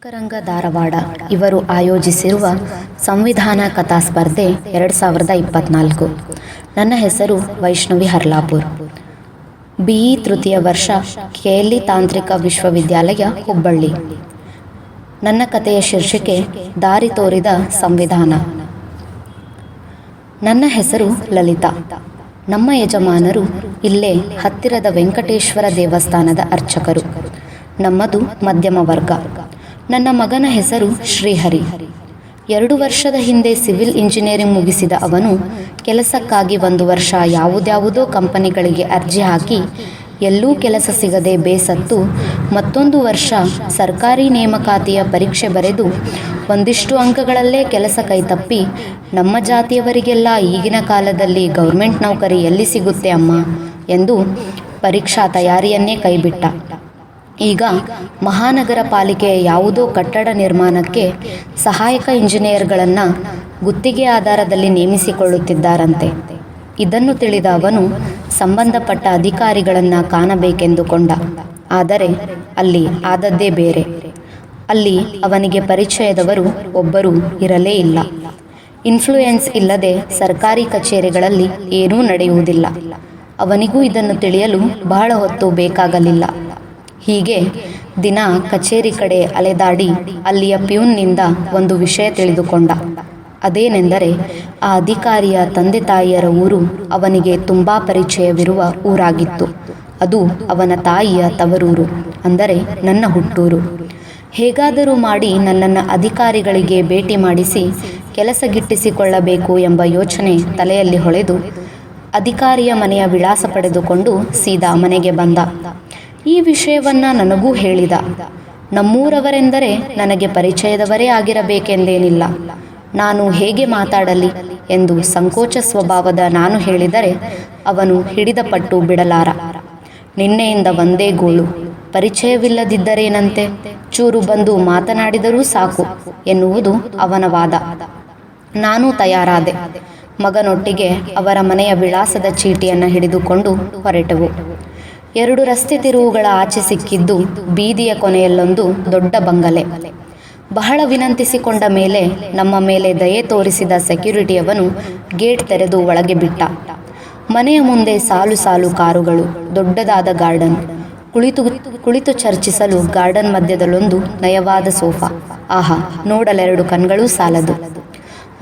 ಕರಂಗ ಧಾರವಾಡ. ಇವರು ಆಯೋಜಿಸಿರುವ ಸಂವಿಧಾನ ಕಥಾ ಸ್ಪರ್ಧೆ ಎರಡು ಸಾವಿರದ ಇಪ್ಪತ್ನಾಲ್ಕು. ನನ್ನ ಹೆಸರು ವೈಷ್ಣವಿ ಹರ್ಲಾಪುರ್. ಬಿಇ ತೃತೀಯ ವರ್ಷ ಕೆಎಲ್ಇ ತಾಂತ್ರಿಕ ವಿಶ್ವವಿದ್ಯಾಲಯ ಹುಬ್ಬಳ್ಳಿ. ನನ್ನ ಕಥೆಯ ಶೀರ್ಷಿಕೆ ದಾರಿ ತೋರಿದ ಸಂವಿಧಾನ. ನನ್ನ ಹೆಸರು ಲಲಿತಾ. ನಮ್ಮ ಯಜಮಾನರು ಇಲ್ಲೇ ಹತ್ತಿರದ ವೆಂಕಟೇಶ್ವರ ದೇವಸ್ಥಾನದ ಅರ್ಚಕರು. ನಮ್ಮದು ಮಧ್ಯಮ ವರ್ಗ. ನನ್ನ ಮಗನ ಹೆಸರು ಶ್ರೀಹರಿ. ಎರಡು ವರ್ಷದ ಹಿಂದೆ ಸಿವಿಲ್ ಇಂಜಿನಿಯರಿಂಗ್ ಮುಗಿಸಿದ ಅವನು ಕೆಲಸಕ್ಕಾಗಿ ಒಂದು ವರ್ಷ ಯಾವುದ್ಯಾವುದೋ ಕಂಪನಿಗಳಿಗೆ ಅರ್ಜಿ ಹಾಕಿ ಎಲ್ಲೂ ಕೆಲಸ ಸಿಗದೆ ಬೇಸತ್ತು ಮತ್ತೊಂದು ವರ್ಷ ಸರ್ಕಾರಿ ನೇಮಕಾತಿಯ ಪರೀಕ್ಷೆ ಬರೆದು ಒಂದಿಷ್ಟು ಅಂಕಗಳಲ್ಲೇ ಕೆಲಸ ಕೈತಪ್ಪಿ, ನಮ್ಮ ಜಾತಿಯವರಿಗೆಲ್ಲ ಈಗಿನ ಕಾಲದಲ್ಲಿ ಗೌರ್ಮೆಂಟ್ ನೌಕರಿ ಎಲ್ಲಿ ಸಿಗುತ್ತೆ ಅಮ್ಮ? ಎಂದು ಪರೀಕ್ಷಾ ತಯಾರಿಯನ್ನೇ ಕೈಬಿಟ್ಟ. ಈಗ ಮಹಾನಗರ ಪಾಲಿಕೆಯ ಯಾವುದೋ ಕಟ್ಟಡ ನಿರ್ಮಾಣಕ್ಕೆ ಸಹಾಯಕ ಇಂಜಿನಿಯರ್ಗಳನ್ನು ಗುತ್ತಿಗೆ ಆಧಾರದಲ್ಲಿ ನೇಮಿಸಿಕೊಳ್ಳುತ್ತಿದ್ದಾರಂತೆ. ಇದನ್ನು ತಿಳಿದ ಅವನು ಸಂಬಂಧಪಟ್ಟ ಅಧಿಕಾರಿಗಳನ್ನು ಕಾಣಬೇಕೆಂದುಕೊಂಡ. ಆದರೆ ಅಲ್ಲಿ ಆದದ್ದೇ ಬೇರೆ. ಅಲ್ಲಿ ಅವನಿಗೆ ಪರಿಚಯದವರು ಒಬ್ಬರು ಇರಲೇ ಇಲ್ಲ. ಇನ್ಫ್ಲೂಯೆನ್ಸ್ ಇಲ್ಲದೆ ಸರ್ಕಾರಿ ಕಚೇರಿಗಳಲ್ಲಿ ಏನೂ ನಡೆಯುವುದಿಲ್ಲ. ಅವನಿಗೂ ಇದನ್ನು ತಿಳಿಯಲು ಬಹಳ ಹೊತ್ತು ಬೇಕಾಗಲಿಲ್ಲ. ಹೀಗೆ ದಿನ ಕಚೇರಿ ಕಡೆ ಅಲೆದಾಡಿ ಅಲ್ಲಿಯ ಪ್ಯೂನ್ನಿಂದ ಒಂದು ವಿಷಯ ತಿಳಿದುಕೊಂಡ. ಅದೇನೆಂದರೆ ಆ ಅಧಿಕಾರಿಯ ತಂದೆ ತಾಯಿಯರ ಊರು ಅವನಿಗೆ ತುಂಬ ಪರಿಚಯವಿರುವ ಊರಾಗಿತ್ತು. ಅದು ಅವನ ತಾಯಿಯ ತವರೂರು, ಅಂದರೆ ನನ್ನ ಹುಟ್ಟೂರು. ಹೇಗಾದರೂ ಮಾಡಿ ನನ್ನನ್ನು ಅಧಿಕಾರಿಗಳಿಗೆ ಭೇಟಿ ಮಾಡಿಸಿ ಕೆಲಸ ಗಿಟ್ಟಿಸಿಕೊಳ್ಳಬೇಕು ಎಂಬ ಯೋಚನೆ ತಲೆಯಲ್ಲಿ ಹೊಳೆದು ಅಧಿಕಾರಿಯ ಮನೆಯ ವಿಳಾಸ ಪಡೆದುಕೊಂಡು ಸೀದಾ ಮನೆಗೆ ಬಂದ. ಈ ವಿಷಯವನ್ನ ನನಗೂ ಹೇಳಿದ. ನಮ್ಮೂರವರೆಂದರೆ ನನಗೆ ಪರಿಚಯದವರೇ ಆಗಿರಬೇಕೆಂದೇನಿಲ್ಲ. ನಾನು ಹೇಗೆ ಮಾತಾಡಲಿ ಎಂದು ಸಂಕೋಚ ಸ್ವಭಾವದ ನಾನು ಹೇಳಿದರೆ ಅವನು ಹಿಡಿದ ಪಟ್ಟು ಬಿಡಲಾರ. ನಿನ್ನೆಯಿಂದ ಒಂದೇ ಗೋಳು. ಪರಿಚಯವಿಲ್ಲದಿದ್ದರೇನಂತೆ? ಚೂರು ಬಂದು ಮಾತನಾಡಿದರೂ ಸಾಕು ಎನ್ನುವುದು ಅವನ ವಾದ. ನಾನು ತಯಾರಾದೆ. ಮಗನೊಟ್ಟಿಗೆ ಅವರ ಮನೆಯ ವಿಳಾಸದ ಚೀಟಿಯನ್ನು ಹಿಡಿದುಕೊಂಡು ಹೊರಟೆವು. ಎರಡು ರಸ್ತೆ ತಿರುವುಗಳ ಆಚೆ ಸಿಕ್ಕಿದ್ದು ಬೀದಿಯ ಕೊನೆಯಲ್ಲೊಂದು ದೊಡ್ಡ ಬಂಗಲೆ. ಬಹಳ ವಿನಂತಿಸಿಕೊಂಡ ಮೇಲೆ ನಮ್ಮ ಮೇಲೆ ದಯೆ ತೋರಿಸಿದ ಸೆಕ್ಯೂರಿಟಿಯವನು ಗೇಟ್ ತೆರೆದು ಒಳಗೆ ಬಿಟ್ಟ. ಮನೆಯ ಮುಂದೆ ಸಾಲು ಸಾಲು ಕಾರುಗಳು, ದೊಡ್ಡದಾದ ಗಾರ್ಡನ್, ಕುಳಿತು ಕುಳಿತು ಚರ್ಚಿಸಲು ಗಾರ್ಡನ್ ಮಧ್ಯದಲ್ಲೊಂದು ನಯವಾದ ಸೋಫಾ. ಆಹಾ, ನೋಡಲೆರಡು ಕಣ್ಗಳೂ ಸಾಲದು.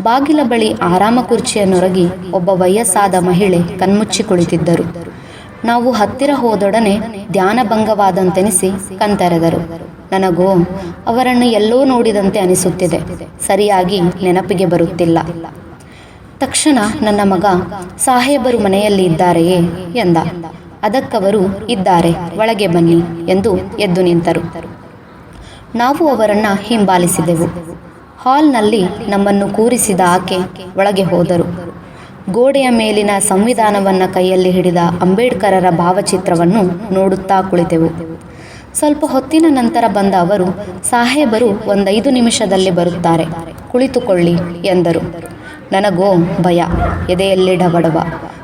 ಬಾಗಿಲ ಬಳಿ ಆರಾಮ ಕುರ್ಚಿಯನ್ನೊರಗಿ ಒಬ್ಬ ವಯಸ್ಸಾದ ಮಹಿಳೆ ಕಣ್ಮುಚ್ಚಿ ಕುಳಿತಿದ್ದರು. ನಾವು ಹತ್ತಿರ ಹೋದೊಡನೆ ಧ್ಯಾನಭಂಗವಾದಂತೆನಿಸಿ ಕಣ್ತೆರೆದರು ನನಗೋ, ಅವರನ್ನು ಎಲ್ಲೋ ನೋಡಿದಂತೆ ಅನಿಸುತ್ತಿದೆ. ಸರಿಯಾಗಿ ನೆನಪಿಗೆ ಬರುತ್ತಿಲ್ಲ. ತಕ್ಷಣ ನನ್ನ ಮಗ, ಸಾಹೇಬರು ಮನೆಯಲ್ಲಿ ಇದ್ದಾರೆಯೇ? ಎಂದ. ಅದಕ್ಕವರು, ಇದ್ದಾರೆ, ಒಳಗೆ ಬನ್ನಿ ಎಂದು ಎದ್ದು ನಿಂತರು. ನಾವು ಅವರನ್ನ ಹಿಂಬಾಲಿಸಿದೆವು. ಹಾಲ್ನಲ್ಲಿ ನಮ್ಮನ್ನು ಕೂರಿಸಿದ ಆಕೆ ಒಳಗೆ ಹೋದರು. ಗೋಡೆಯ ಮೇಲಿನ ಸಂವಿಧಾನವನ್ನು ಕೈಯಲ್ಲಿ ಹಿಡಿದ ಅಂಬೇಡ್ಕರರ ಭಾವಚಿತ್ರವನ್ನು ನೋಡುತ್ತಾ ಕುಳಿತೆವು. ಸ್ವಲ್ಪ ಹೊತ್ತಿನ ನಂತರ ಬಂದ ಅವರು, ಸಾಹೇಬರು ಒಂದೈದು ನಿಮಿಷದಲ್ಲಿ ಬರುತ್ತಾರೆ, ಕುಳಿತುಕೊಳ್ಳಿ ಎಂದರು. ನನಗೋ ಭಯ, ಎದೆಯಲ್ಲಿ ಡಬಡಬ.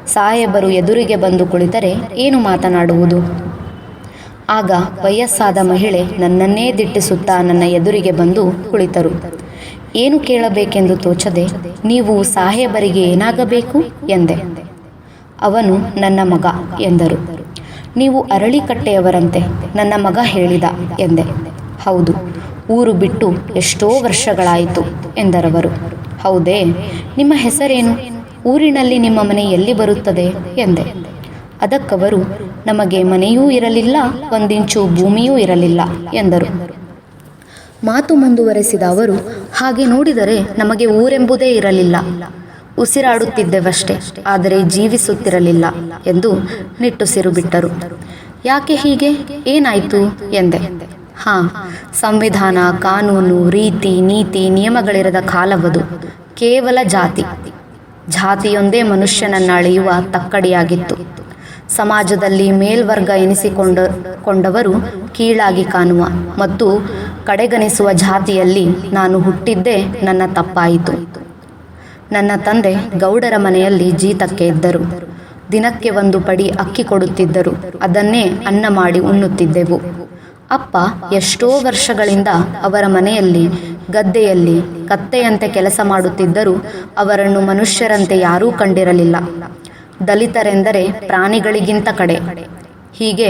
ಸಾಹೇಬರು ಎದುರಿಗೆ ಬಂದು ಕುಳಿತರೆ ಏನು ಮಾತನಾಡುವುದು? ಆಗ ವಯಸ್ಸಾದ ಮಹಿಳೆ ನನ್ನನ್ನೇ ದಿಟ್ಟಿಸುತ್ತಾ ನನ್ನ ಎದುರಿಗೆ ಬಂದು ಕುಳಿತರು. ಏನು ಕೇಳಬೇಕೆಂದು ತೋಚದೆ ನೀವು ಸಾಹೇಬರಿಗೆ ಏನಾಗಬೇಕು ಎಂದೆ. ಅವನು, ನನ್ನ ಮಗ ಎಂದರು. ನೀವು ಅರಳಿಕಟ್ಟೆಯವರಂತೆ ನನ್ನ ಮಗ ಹೇಳಿದ ಎಂದೆ. ಹೌದು, ಊರು ಬಿಟ್ಟು ಎಷ್ಟೋ ವರ್ಷಗಳಾಯಿತು ಎಂದರವರು. ಹೌದೇ, ನಿಮ್ಮ ಹೆಸರೇನು? ಊರಿನಲ್ಲಿ ನಿಮ್ಮ ಮನೆ ಎಲ್ಲಿ ಬರುತ್ತದೆ? ಎಂದೆ. ಅದಕ್ಕವರು, ನಮಗೆ ಮನೆಯೂ ಇರಲಿಲ್ಲ, ಒಂದಿಂಚು ಭೂಮಿಯೂ ಇರಲಿಲ್ಲ ಎಂದರು. ಮಾತು ಮುಂದುವರೆಸಿದ ಅವರು, ಹಾಗೆ ನೋಡಿದರೆ ನಮಗೆ ಊರೆಂಬುದೇ ಇರಲಿಲ್ಲ. ಉಸಿರಾಡುತ್ತಿದ್ದೆವಷ್ಟೇ, ಆದರೆ ಜೀವಿಸುತ್ತಿರಲಿಲ್ಲ ಎಂದು ನಿಟ್ಟುಸಿರು ಬಿಟ್ಟರು. ಯಾಕೆ ಹೀಗೆ? ಏನಾಯಿತು? ಎಂದೆ. ಹಾ, ಸಂವಿಧಾನ, ಕಾನೂನು, ರೀತಿ, ನೀತಿ, ನಿಯಮಗಳಿರದ ಕಾಲವದು. ಕೇವಲ ಜಾತಿ. ಜಾತಿಯೊಂದೇ ಮನುಷ್ಯನನ್ನ ಅಳೆಯುವ ತಕ್ಕಡಿಯಾಗಿತ್ತು. ಸಮಾಜದಲ್ಲಿ ಮೇಲ್ವರ್ಗ ಎನಿಸಿಕೊಂಡ ಕೊಂಡವರು ಕೀಳಾಗಿ ಕಾಣುವ ಮತ್ತು ಕಡೆಗಣಿಸುವ ಜಾತಿಯಲ್ಲಿ ನಾನು ಹುಟ್ಟಿದ್ದೇ ನನ್ನ ತಪ್ಪಾಯಿತು. ನನ್ನ ತಂದೆ ಗೌಡರ ಮನೆಯಲ್ಲಿ ಜೀತಕ್ಕೆ ಇದ್ದರು. ದಿನಕ್ಕೆ ಒಂದು ಪಡಿ ಅಕ್ಕಿ ಕೊಡುತ್ತಿದ್ದರು. ಅದನ್ನೇ ಅನ್ನ ಮಾಡಿ ಉಣ್ಣುತ್ತಿದ್ದೆವು. ಅಪ್ಪ ಎಷ್ಟೋ ವರ್ಷಗಳಿಂದ ಅವರ ಮನೆಯಲ್ಲಿ, ಗದ್ದೆಯಲ್ಲಿ, ಕತ್ತೆಯಂತೆ ಕೆಲಸ ಮಾಡುತ್ತಿದ್ದರೂ ಅವರನ್ನು ಮನುಷ್ಯರಂತೆ ಯಾರೂ ಕಂಡಿರಲಿಲ್ಲ. ದಲಿತರೆಂದರೆ ಪ್ರಾಣಿಗಳಿಗಿಂತ ಕಡೆ. ಹೀಗೆ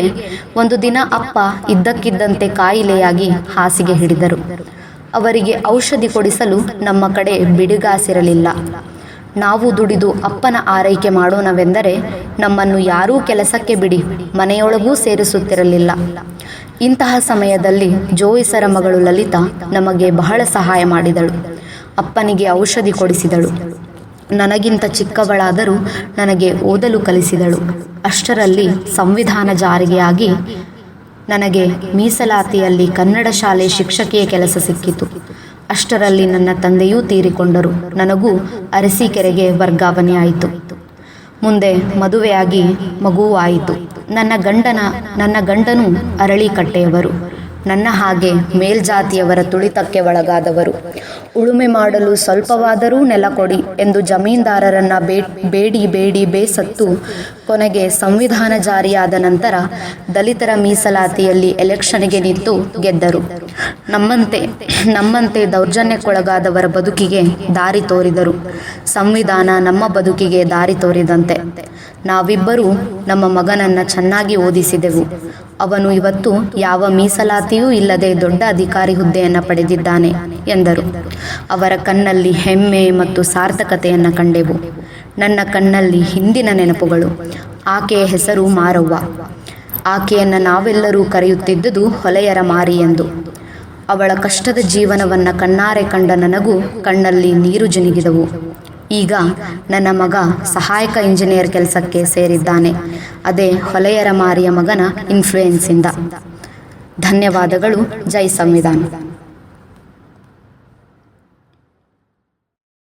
ಒಂದು ದಿನ ಅಪ್ಪ ಇದ್ದಕ್ಕಿದ್ದಂತೆ ಕಾಯಿಲೆಯಾಗಿ ಹಾಸಿಗೆ ಹಿಡಿದರು. ಅವರಿಗೆ ಔಷಧಿ ಕೊಡಿಸಲು ನಮ್ಮ ಕಡೆ ಬಿಡಿಗಾಸಿರಲಿಲ್ಲ. ನಾವು ದುಡಿದು ಅಪ್ಪನ ಆರೈಕೆ ಮಾಡೋಣವೆಂದರೆ ನಮ್ಮನ್ನು ಯಾರೂ ಕೆಲಸಕ್ಕೆ ಬಿಡಿ, ಮನೆಯೊಳಗೂ ಸೇರಿಸುತ್ತಿರಲಿಲ್ಲ. ಇಂತಹ ಸಮಯದಲ್ಲಿ ಜೋಯಿಸರ ಮಗಳು ಲಲಿತಾ ನಮಗೆ ಬಹಳ ಸಹಾಯ ಮಾಡಿದಳು. ಅಪ್ಪನಿಗೆ ಔಷಧಿ ಕೊಡಿಸಿದಳು. ನನಗಿಂತ ಚಿಕ್ಕವಳಾದರೂ ನನಗೆ ಓದಲು ಕಲಿಸಿದಳು. ಅಷ್ಟರಲ್ಲಿ ಸಂವಿಧಾನ ಜಾರಿಗೆಯಾಗಿ ನನಗೆ ಮೀಸಲಾತಿಯಲ್ಲಿ ಕನ್ನಡ ಶಾಲೆ ಶಿಕ್ಷಕಿಯ ಕೆಲಸ ಸಿಕ್ಕಿತು. ಅಷ್ಟರಲ್ಲಿ ನನ್ನ ತಂದೆಯೂ ತೀರಿಕೊಂಡರು. ನನಗೂ ಅರಸೀಕೆರೆಗೆ ವರ್ಗಾವಣೆಯಾಯಿತು ಮುಂದೆ ಮದುವೆಯಾಗಿ ಮಗುವೂ ಆಯಿತು ನನ್ನ ಗಂಡನ, ನನ್ನ ಗಂಡನು ಅರಳಿಕಟ್ಟೆಯವರು. ನನ್ನ ಹಾಗೆ ಮೇಲ್ಜಾತಿಯವರ ತುಳಿತಕ್ಕೆ ಒಳಗಾದವರು. ಉಳುಮೆ ಮಾಡಲು ಸ್ವಲ್ಪವಾದರೂ ನೆಲ ಕೊಡಿ ಎಂದು ಜಮೀನ್ದಾರರನ್ನ ಬೇ, ಬೇಡಿ ಬೇಡಿ ಬೇಸತ್ತು ಕೊನೆಗೆ ಸಂವಿಧಾನ ಜಾರಿಯಾದ ನಂತರ ದಲಿತರ ಮೀಸಲಾತಿಯಲ್ಲಿ ಎಲೆಕ್ಷನ್ಗೆ ನಿಂತು ಗೆದ್ದರು. ನಮ್ಮಂತೆ ನಮ್ಮಂತೆ ದೌರ್ಜನ್ಯಕ್ಕೊಳಗಾದವರ ಬದುಕಿಗೆ ದಾರಿ ತೋರಿದರು. ಸಂವಿಧಾನ ನಮ್ಮ ಬದುಕಿಗೆ ದಾರಿ ತೋರಿದಂತೆ. ನಾವಿಬ್ಬರೂ ನಮ್ಮ ಮಗನನ್ನ ಚೆನ್ನಾಗಿ ಓದಿಸಿದೆವು. ಅವನು ಇವತ್ತು ಯಾವ ಇಲ್ಲದೆ ದೊಡ್ಡ ಅಧಿಕಾರಿ ಹುದ್ದೆಯನ್ನು ಪಡೆದಿದ್ದಾನೆ ಎಂದರು. ಅವರ ಕಣ್ಣಲ್ಲಿ ಹೆಮ್ಮೆ ಮತ್ತು ಸಾರ್ಥಕತೆಯನ್ನು ಕಂಡೆವು. ನನ್ನ ಕಣ್ಣಲ್ಲಿ ಹಿಂದಿನ ನೆನಪುಗಳು. ಆಕೆಯ ಹೆಸರು ಮಾರವ್ವ. ಆಕೆಯನ್ನು ನಾವೆಲ್ಲರೂ ಕರೆಯುತ್ತಿದ್ದುದು ಹೊಲೆಯರ ಮಾರಿ ಎಂದು. ಅವಳ ಕಷ್ಟದ ಜೀವನವನ್ನು ಕಣ್ಣಾರೆ ಕಂಡ ನನಗೂ ಕಣ್ಣಲ್ಲಿ ನೀರು ಜುನುಗಿದವು. ಈಗ ನನ್ನ ಮಗ ಸಹಾಯಕ ಇಂಜಿನಿಯರ್ ಕೆಲಸಕ್ಕೆ ಸೇರಿದ್ದಾನೆ. ಅದೇ ಹೊಲೆಯರ ಮಾರಿಯ ಮಗನ ಇನ್ಫ್ಲೂಯೆನ್ಸಿಂದ ಧನ್ಯವಾದಗಳು. ಜೈ ಸಂವಿಧಾನ.